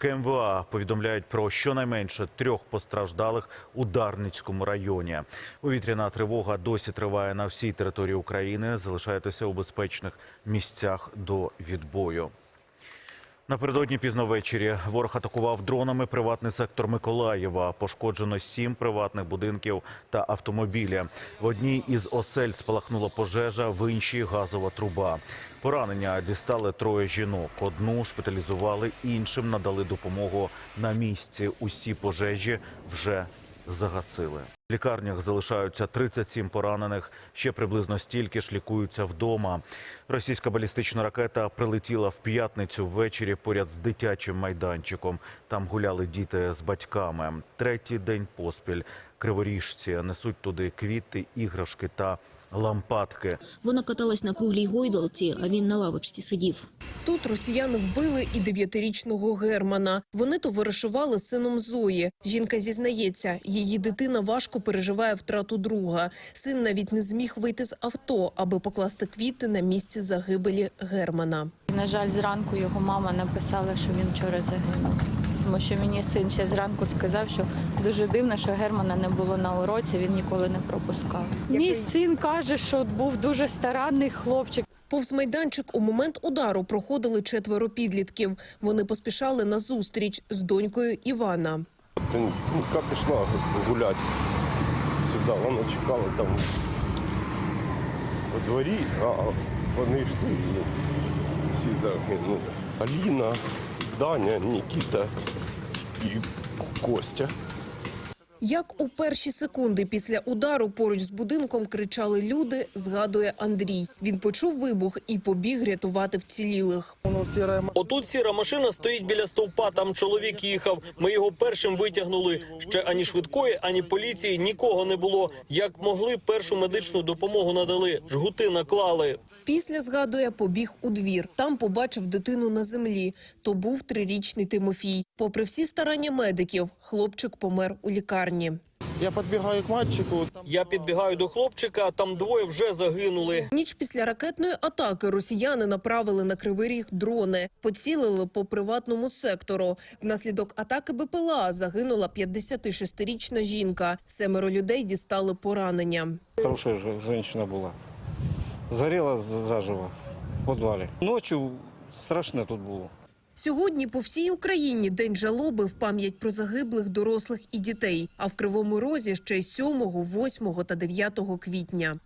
КМВА повідомляють про щонайменше трьох постраждалих у Дарницькому районі. Повітряна тривога досі триває на всій території України. Залишайтеся у безпечних місцях до відбою. Напередодні пізно ввечері ворог атакував дронами приватний сектор Миколаєва. Пошкоджено сім приватних будинків та автомобілі. В одній із осель спалахнула пожежа, в іншій газова труба. Поранення дістали троє жінок. Одну шпиталізували, іншим надали допомогу на місці. Усі пожежі вже загасили. В лікарнях залишаються 37 поранених. Ще приблизно стільки ж лікуються вдома. Російська балістична ракета прилетіла в п'ятницю ввечері поряд з дитячим майданчиком. Там гуляли діти з батьками. Третій день поспіль криворіжці несуть туди квіти, іграшки та лампадки. Вона каталась на круглій гойдалці, а він на лавочці сидів. Тут росіяни вбили і дев'ятирічного Германа. Вони товаришували з сином Зої. Жінка зізнається, її дитина важко переживає втрату друга. Син навіть не зміг вийти з авто, аби покласти квіти на місці загибелі Германа. На жаль, зранку його мама написала, що він вчора загинув. Тому що мені син ще зранку сказав, що дуже дивно, що Германа не було на уроці, він ніколи не пропускав. Мій син каже, що був дуже старанний хлопчик. Повз майданчик у момент удару проходили четверо підлітків. Вони поспішали на зустріч з донькою Івана. Донька пішла гуляти сюди, вона чекала там у дворі, а вони йшли і всі загинули. Аліна, Даня, Нікіта і Костя. Як у перші секунди після удару поруч з будинком кричали люди, згадує Андрій. Він почув вибух і побіг рятувати вцілілих. Отут сіра машина стоїть біля стовпа. Там чоловік їхав. Ми його першим витягнули. Ще ані швидкої, ані поліції нікого не було. Як могли, першу медичну допомогу надали. Жгути наклали. Після, згадує, побіг у двір. Там побачив дитину на землі. То був трирічний Тимофій. Попри всі старання медиків, хлопчик помер у лікарні. Я підбігаю к мальчику. Я підбігаю до хлопчика. Там двоє вже загинули. Ніч після ракетної атаки росіяни направили на Кривий Ріг дрони, поцілили по приватному сектору. Внаслідок атаки БПЛА загинула 56-річна жінка. Семеро людей дістали поранення. Хорошая же женщина была. Зарела з- заживо в підвалі. Ночі страшно тут було. Сьогодні по всій Україні день жалоби в пам'ять про загиблих дорослих і дітей. А в Кривому Розі ще й 7, 8 та 9 квітня.